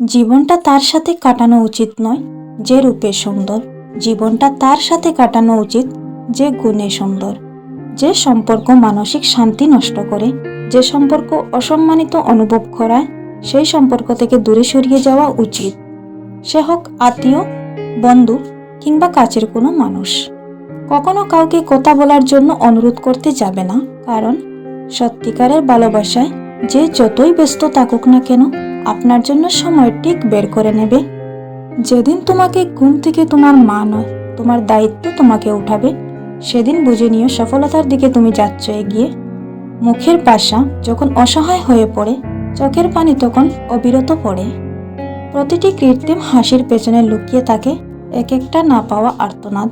জীবনটা তার সাথে কাটানো উচিত নয় যে রূপে সুন্দর। জীবনটা তার সাথে কাটানো উচিত যে গুণে সুন্দর। যে সম্পর্ক মানসিক শান্তি নষ্ট করে, যে সম্পর্ক অসম্মানিত অনুভব করায়, সেই সম্পর্ক থেকে দূরে সরিয়ে যাওয়া উচিত। সে হোক আত্মীয়, বন্ধু কিংবা কাছের কোনো মানুষ। কখনো কাউকে কথা বলার জন্য অনুরোধ করতে যাবে না, কারণ সত্যিকারের ভালোবাসায় যে যতই ব্যস্ত থাকুক না কেন আপনার জন্য সময় ঠিক বের করে নেবে। যেদিন তোমাকে ঘুম থেকে তোমার মা নয়, তোমার দায়িত্ব তোমাকে উঠাবে। সেদিন বুঝে নিও সফলতার দিকে তুমি যাচ্ছ এগিয়ে। মুখের পাশা যখন অসহায় হয়ে পড়ে, চোখের পানি তখন অবিরত পড়ে। প্রতিটি কৃত্রিম হাসির পেছনে লুকিয়ে থাকে এক একটা না পাওয়া আর্তনাদ।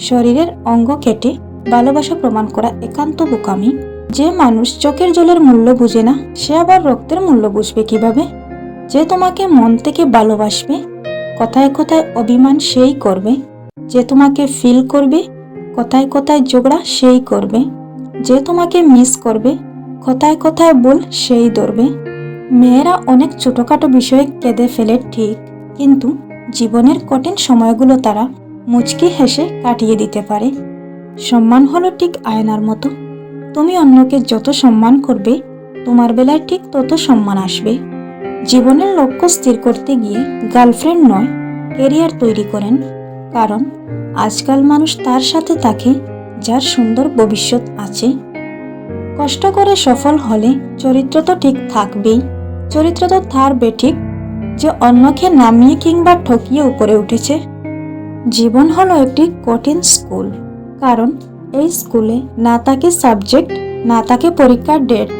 শরীরের অঙ্গ কেটে ভালোবাসা প্রমাণ করা একান্ত বোকামি। যে মানুষ চোখের জলের মূল্য বুঝে না, সে আবার রক্তের মূল্য বুঝবে কীভাবে? যে তোমাকে মন থেকে ভালোবাসবে, কথায় কথায় অভিমান সেই করবে। যে তোমাকে ফিল করবে, কথায় কথায় ঝগড়া সেই করবে। যে তোমাকে মিস করবে, কথায় কথায় বল সেই ধরবে। মেয়েরা অনেক ছোটোখাটো বিষয়ে কেঁদে ফেলে ঠিক, কিন্তু জীবনের কঠিন সময়গুলো তারা মুচকি হেসে কাটিয়ে দিতে পারে। সম্মান হলো ঠিক আয়নার মতো। তুমি অন্যকে যত সম্মান করবে, তোমার বেলায় ঠিক তত সম্মান আসবে। জীবনের লক্ষ্য স্থির করতে গিয়ে গার্লফ্রেন্ড নয় কেরিয়ার তৈরি করেন। কারণ, আজকাল মানুষ তার সাথে থাকে, যার সুন্দর ভবিষ্যৎ আছে। কষ্ট করে সফল হলে চরিত্র তো ঠিক থাকবেই। চরিত্র তো তার বেঠিক যে অন্যকে নামিয়ে কিংবা ঠকিয়ে উপরে উঠেছে। জীবন হলো একটি কঠিন স্কুল। কারণ, এই স্কুলে না তাকে সাবজেক্ট, না তাকে পরীক্ষার ডেট।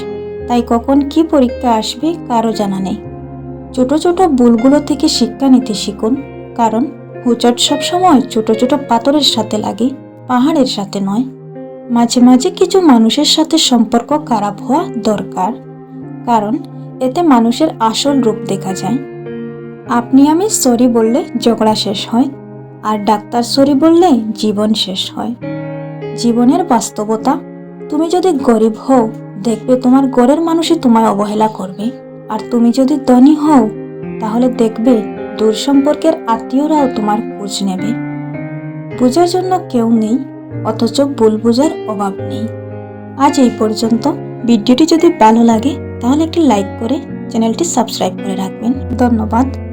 তাই কখন কি পরীক্ষা আসবে কারও জানা নেই। ছোট ছোট ভুলগুলো থেকে শিক্ষা নিতে শিখুন। কারণ হুচট সবসময় ছোট ছোট পাথরের সাথে লাগে, পাহাড়ের সাথে নয়। মাঝে মাঝে কিছু মানুষের সাথে সম্পর্ক খারাপ হওয়া দরকার, কারণ এতে মানুষের আসল রূপ দেখা যায়। আপনি আমি সরি বললে ঝগড়া শেষ হয়, আর ডাক্তার সরি বললে জীবন শেষ হয়। জীবনের বাস্তবতা, তুমি যদি গরিব হও, দেখবে তোমার গড়ের মানুষই তোমায় অবহেলা করবে। আর তুমি যদি ধনী হও, তাহলে দেখবে দূর সম্পর্কের আত্মীয়রাও তোমার খোঁজ নেবে। পূজার জন্য কেউ নেই, অথচ ভুল বোঝার অভাব নেই। আজ এই পর্যন্ত। ভিডিওটি যদি ভালো লাগে, তাহলে একটি লাইক করে চ্যানেলটি সাবস্ক্রাইব করে রাখবেন। ধন্যবাদ।